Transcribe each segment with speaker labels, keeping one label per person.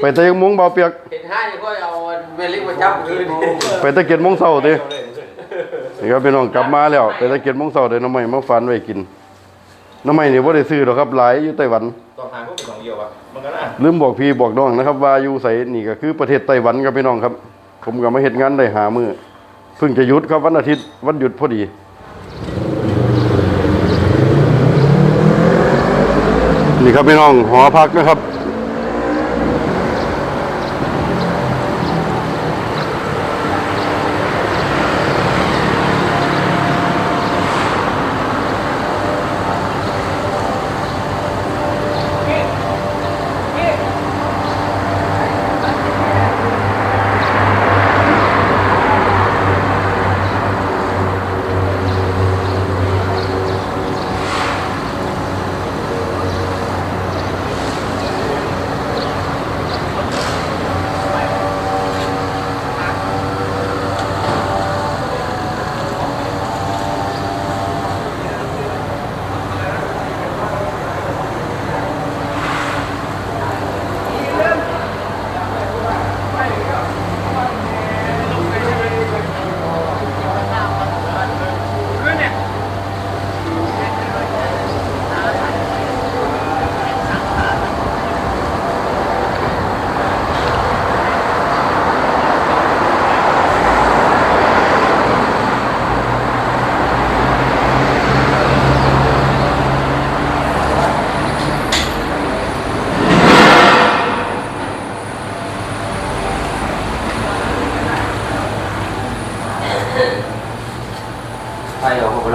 Speaker 1: ไปแต่ยังมุ้งเบาเปียก
Speaker 2: เห็นห้ายังก็เอาเมลิกมาจับคืน
Speaker 1: ไปแตะเกียบมงเศร้าตินี่ครับพี่น้องกลับมาแล้ว ไปแตะเกียบมงเศร้าได้น้ำใหม่มาฟันไว้กิน น้ำใหม่นี่บ่ได้ซื้อหรอกครับหลายอยู่ไต้หวัน
Speaker 3: ต้องหาพวกเป็นของเดียวอะมันก็น่า
Speaker 1: ลืมบอกพี่บอกน้องนะครับว่าอยู่ไสนี่ก็คือประเทศไต้หวันครับพี่น้องครับ ผมก็มาเฮ็ดงานได้หามื้อเพิ่งจะหยุดครับวันอาทิตย์วันหยุดพอดีนี่ครับพี่น้องหอพักนะครับ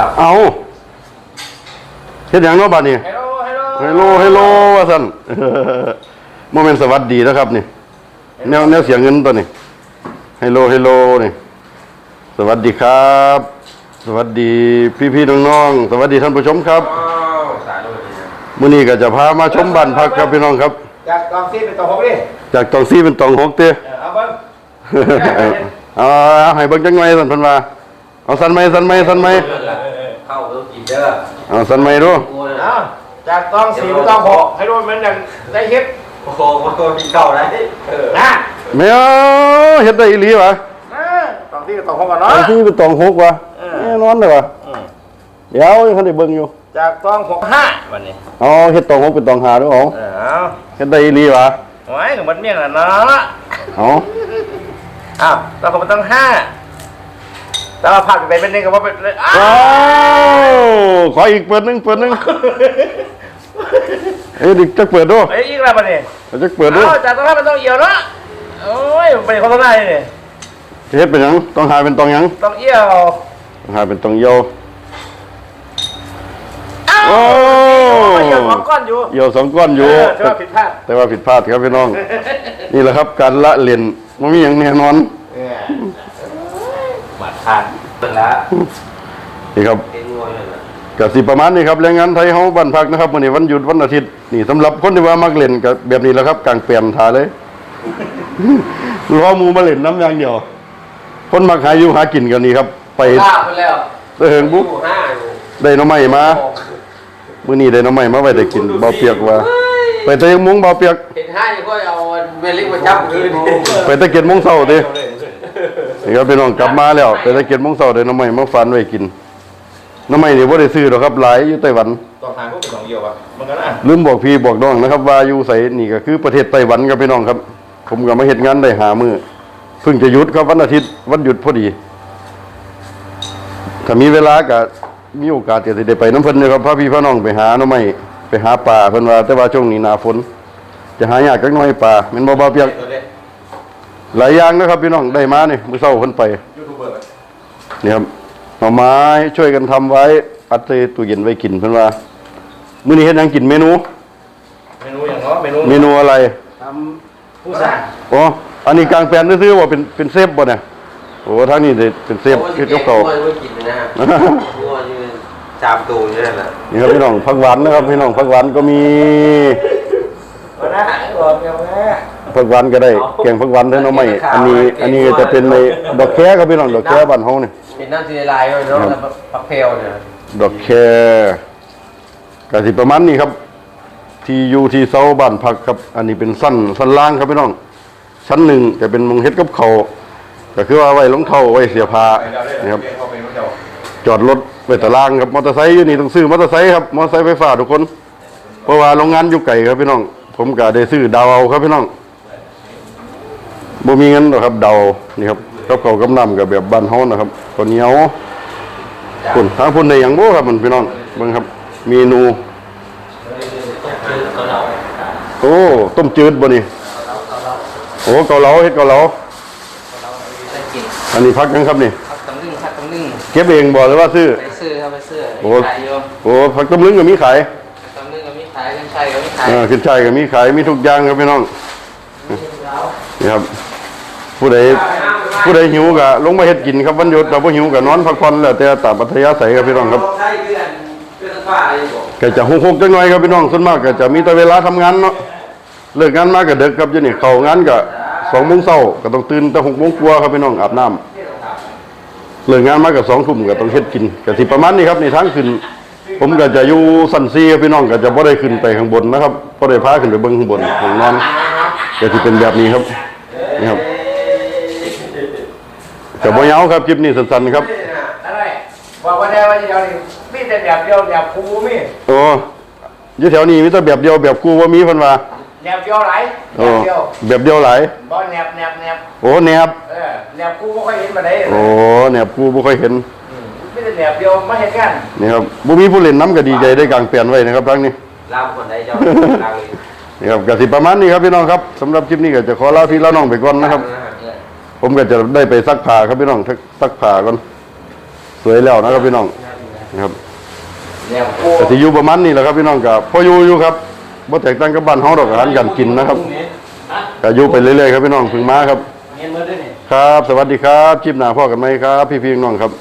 Speaker 2: หรอผมหลับ
Speaker 1: เอาเฮ็ดหยังเนาะบัดนี้
Speaker 3: ฮัลโหลฮัลโหล
Speaker 1: เฮลโลเฮลโลว่าซั่นโมเมนต์สวัสดีนะครับนี่แนวแนวเสียงเงินตัวนี้เฮลโลเฮลโลนี่สวัสดีครับ สวัสดีพี่ๆน้องๆสวัสดีท่านผู้ชมครับ
Speaker 2: ว้าวสายเลย
Speaker 1: มื้อนี้ก็จะพามาชมบ้านพักครับพี่น้องครับ
Speaker 3: จากกองซีเป็นตัวพกดิ
Speaker 1: จากตองซี่เป็นตองหกเต้
Speaker 3: เออเอาเบิ้ง
Speaker 1: เอาเอาให้เบิ่งจังไงสั่นเพิ่นว่าเอาสั่นไหมสั่นไหมสั่นไหม
Speaker 2: เข้าเรื่องกินเด้อ
Speaker 1: เอาสั่นไหมดู
Speaker 2: โอ้ย
Speaker 3: เอาจากกองสีเป็นกองหกให้รู้มันอย่างได้คลิป
Speaker 2: โอ้โหมันก็มีเข้าได้เออ
Speaker 3: นะ
Speaker 1: แม่เอาเฮ็ดได้อีหลีวะ
Speaker 3: นะกองซีเป็นตัวพกก่อน
Speaker 1: ต
Speaker 3: เนาะ
Speaker 1: องซี่เป็นตองหกวะ
Speaker 3: เออ
Speaker 1: แน่นอนเลยวะ
Speaker 3: อืม
Speaker 1: เดี๋ยวยังทันได้เบิ่งอยู่
Speaker 3: จากกองหกห้าวันนี้
Speaker 1: เอาเฮ็ดตองหกเป็นตองหาด้วยเอา
Speaker 3: เออเอา
Speaker 1: เฮ็ดได้อีหลีวะ
Speaker 3: ไว้กับมันเมี่ยงน่ะเนาะ
Speaker 1: เอา
Speaker 3: อ้าวเราก็มันต้องห้า แต่ว่าผัดไปเป็นหนึ่งกับว่าเป็นเลยอ้า
Speaker 1: ว้าวขออีกเปิดหนึงเปิดหนึงเอ้ยดิจักเปิดดู
Speaker 3: ไอ้ยอีกแล้ววันนี้
Speaker 1: จักเปิดดู
Speaker 3: อ้าวจากตรงนั้นมันต้องเอี่ยวเนาะโอ้ยเป็นคนต้องได้เลย
Speaker 1: เฮ็ดเป็นหยังต้องหาเป็นตองหยัง
Speaker 3: ต้องเอี่ยว
Speaker 1: ต้องหาเป็นตองโย
Speaker 3: อ้าว
Speaker 1: โอ้
Speaker 3: เอี่ยวสองก้อนอยู่
Speaker 1: โยสองก้อนอยู่
Speaker 3: เใช่ว่าผิดพลาด
Speaker 1: แต่ว่าผิดพลาดครับพี่น้อง นี่แหละครับการละเล่นมันมีอย่างแน่นอน
Speaker 3: เออ
Speaker 2: หมัดทานเป็นแล้ว
Speaker 1: นี่ครับ
Speaker 2: เอ็นงวยเลยนะ
Speaker 1: กับสิประมาณนี้ครับแรงงานไทยเฮาบ้านพักนะครับวันนี้วันหยุดวันอาทิตย์นี่สำหรับคนที่ว่ามักเล่นกับแบบนี้แหล้วครับกลางเปลี่ยนทาเลย รอหมูมาเล่นน้ำอย่างเดียว คนมักหาอยู่หากินกันนี่ครับ ไป
Speaker 2: ลาไปแล้ว
Speaker 1: เตะเหิงบุ๊ก
Speaker 2: ห้า
Speaker 1: ได้หน้ำใหม่มามื้อนี้ได้หน้ำใหม่มาไว้ได้กินเบาเปียกว่า ไปแต่ยังมุ้งเบาเปียก
Speaker 2: เห็นห้ายังก็เอาเมลิกมาจับคืน
Speaker 1: ไปแตะเกียบมงเศร้าติ นี่ครับพี่น้องกลับมาแล้วไปแตะเกียบมงเศร้าได้หน้ำใหม่มาฟันไว้กินหน้ำใหม่นี่บ่ได้ซื้อหรอกครับหลายอยู่ไต้หวัน
Speaker 3: ต้องหาพวกเป็นของเดียวอะมันก็น่า
Speaker 1: ลืมบอกพี่บอกน้องนะครับว่าอยู่ไสนี่ก็คือประเทศไต้หวันครับพี่น้องครับ ผมก็มาเฮ็ดงานได้หามือเพิ่งจะหยุดครับวันอาทิตย์วันหยุดพอดีถ้ามีเวลาก็มีโอกาสก็สิได้ไปน้ำเพิ่นนะครับพาพี่พาน้องไปหาหน่อไม้ไปหาปลาเพิ่นว่าแต่ว่าช่วงนี้หน้าฝน จะหายากจักหน่อยปลาแม่นบ่บ่เปียก
Speaker 2: ตัวเล็ก
Speaker 1: หลายอย่างนะครับพี่น้องได้มานี่มื้อเช้าเพิ่นไป
Speaker 3: ยูทูบเบอร์
Speaker 1: นี่ครับหน่อไม้ช่วยกันทำไว้อัดใส่ตู้เย็นไว้กินเพิ่นว่ามื้อนี้เฮ็ดหยังกินเมนู
Speaker 3: เมนูอย่างเนาะเมนู
Speaker 1: เมนูอะไร
Speaker 3: ทำผู้สร้าง
Speaker 1: อ๋ออันนี้กลางแปลนซื้อๆว่าเป็นเป็นเซฟบ่เนี่ยโอ้ทางนี้ได้เป็นเซฟเฮ็ดกับเขาว
Speaker 2: งวยไม่กินนะงวยยืนจามตูอยู่นั่นแหละ
Speaker 1: นี่ครับพี่น้องผักหวานนะครับพี่น้องผักหวานก็มี
Speaker 3: มาได้บอกเดี๋ยวแม่
Speaker 1: ผักหวานก็ได้ แกงผักหวานเท่าน้องใหม่อันนี้ อันนี้ก็จะเป็นในดอกแคครับพี่น้องดอกแคบ้านเฮานี่
Speaker 2: เป็นน้ำซีลายด้วยเนาะแล้วปักเพลเนี่ย
Speaker 1: ดอกแคก็สิประมาณนี้ครับ ที่อยู่ที่เสาบ้านพักครับ อันนี้เป็นสั้นสั้นล่างครับพี่น้อง ชั้นหนึ่งจะเป็นมงเฮ็ดกับเขาวก็คือว่าไว้รองเท้าไว้เสียผ้านะครับจอดรถไว้ตารางครับมอเตอร์ไซค์อยู่นี่ต้องซื้อมอเตอร์ไซค์ครับมอเตอร์ไซค์ไฟฟ้าทุกคน เพราะว่าโรงงานอยู่ไกลครับพี่น้อง ผมก็ได้ซื้อดาวเอาครับพี่น้อง บ่มีเงินหรอกครับดาวนี่ครับกับเขาวกำนำกับแบบบ้านเฮานะครับข้าวเหนียวคุณทางพุ่นได้หยังบ่ครับมันพี่น้องเบิ่งครับ เมนู โอ้ต้มจืดบ่นี่โอ้เกาเหลาเฮ็ดเกาเหลา
Speaker 2: ได้กิน
Speaker 1: อันนี้พักยังครับนี่
Speaker 2: พักตำลึงพักตำลึง
Speaker 1: เก็บเองบ่หรือว่าซื้อ
Speaker 2: ไปซื้อครับไปซื้อ
Speaker 1: โอ้
Speaker 2: ขายอยู่
Speaker 1: โอ้ผักตำลึงก็มีขาย
Speaker 2: ตำลึงก็มีขายกันใช่ก็มีขาย
Speaker 1: อ่าขึ้นช่ายก็มีขายมีทุกอย่างครับพี่น้องนี่ครับ ผู้ใดผู้ใดหิวก็ลงมาเฮ็ดกินครับวันหยุดแต่บ่หิวก็นอนพักผ่อนแล้วแต่ตามปัทยาศัยครับพี่น้องครับ
Speaker 2: ใช่เพื่อนเพื่อนฟ้าอะไรบอก
Speaker 1: ก็จะฮุกๆจังหน่อยครับพี่น้องส่วนมากก็จะมีแต่เวลาทำงานเนาะเลิกงานมาก็ดึกครับอยู่นี่เข้างานก็2:00นเช้าก็ต้องตื่นแต่6:00นกว่าครับพี่น้องอาบน้ำเลิกงานมาก็2ทุ่มก็ต้องเฮ็ดกินก็สิประมาณนี้ครับในทางขึ้น ผมก็จะอยู่สันซีพี่น้องก็จะบ่ได้ขึ้นไปข้างบนนะครับบ่ได้พาขึ้นไปเบิ่งข้างบนห้องนอนก็สิเป็นแบบนี้ครับนี่ครับ ก็บ่ยาวครับคลิปนี้สั้นๆครับ
Speaker 3: อะไรบอกว่าได้ว่าเดียวนี่มีแต่แบบเดียวแบบครูมี
Speaker 1: โอ้อยู่แถวนี้มีแต่แบบเดียวแบบกูว่ามีเพิ่นว่า
Speaker 3: แนบเดียวไหลแน
Speaker 1: โอ้
Speaker 3: บเดียว
Speaker 1: แบบเดียวหลาย
Speaker 3: บ่แนบแนบแนบ
Speaker 1: โอ้แนบ
Speaker 3: เออแนบครูบ่ค่อยเห็นมาได้
Speaker 1: โอ้แนบกูบ่ค่อยเห็น
Speaker 3: มีแต่แนบเดียวมาเห็นกัน
Speaker 1: นี่ครับบ่มีผู้เล่นน้ำก็ดีใจได้กลางเปลี่ยนไว้นะครับทั้งนี้
Speaker 2: ลาวคนใดเจ้าลาวเลย
Speaker 1: นี่ครับก็สิประมาณนี้ครับพี่น้องครับสำหรับคลิปนี้ก็จะขอลาพี่ลาน้องไปก่อนนะครับ ผมก็จะได้ไปซักผ้าครับพี่น้องซักผ้าก่อนสวยแล้วนะครับพี่น้องนะครับ
Speaker 2: แต่
Speaker 1: ที่อยู่ประมาณนี้แหละครับพี่น้องกับพออยู่อยู่ครับบ่แตกต่างกับบ้านเฮาดอกอาหารกันกินนะครับก็อยู่ไปเรื่อยๆครับพี่น้องเพึ่งมาครับครับ สวัสดีครับคลิปหน้าพ่อกันไหมครับ พี่พี่น้องครับ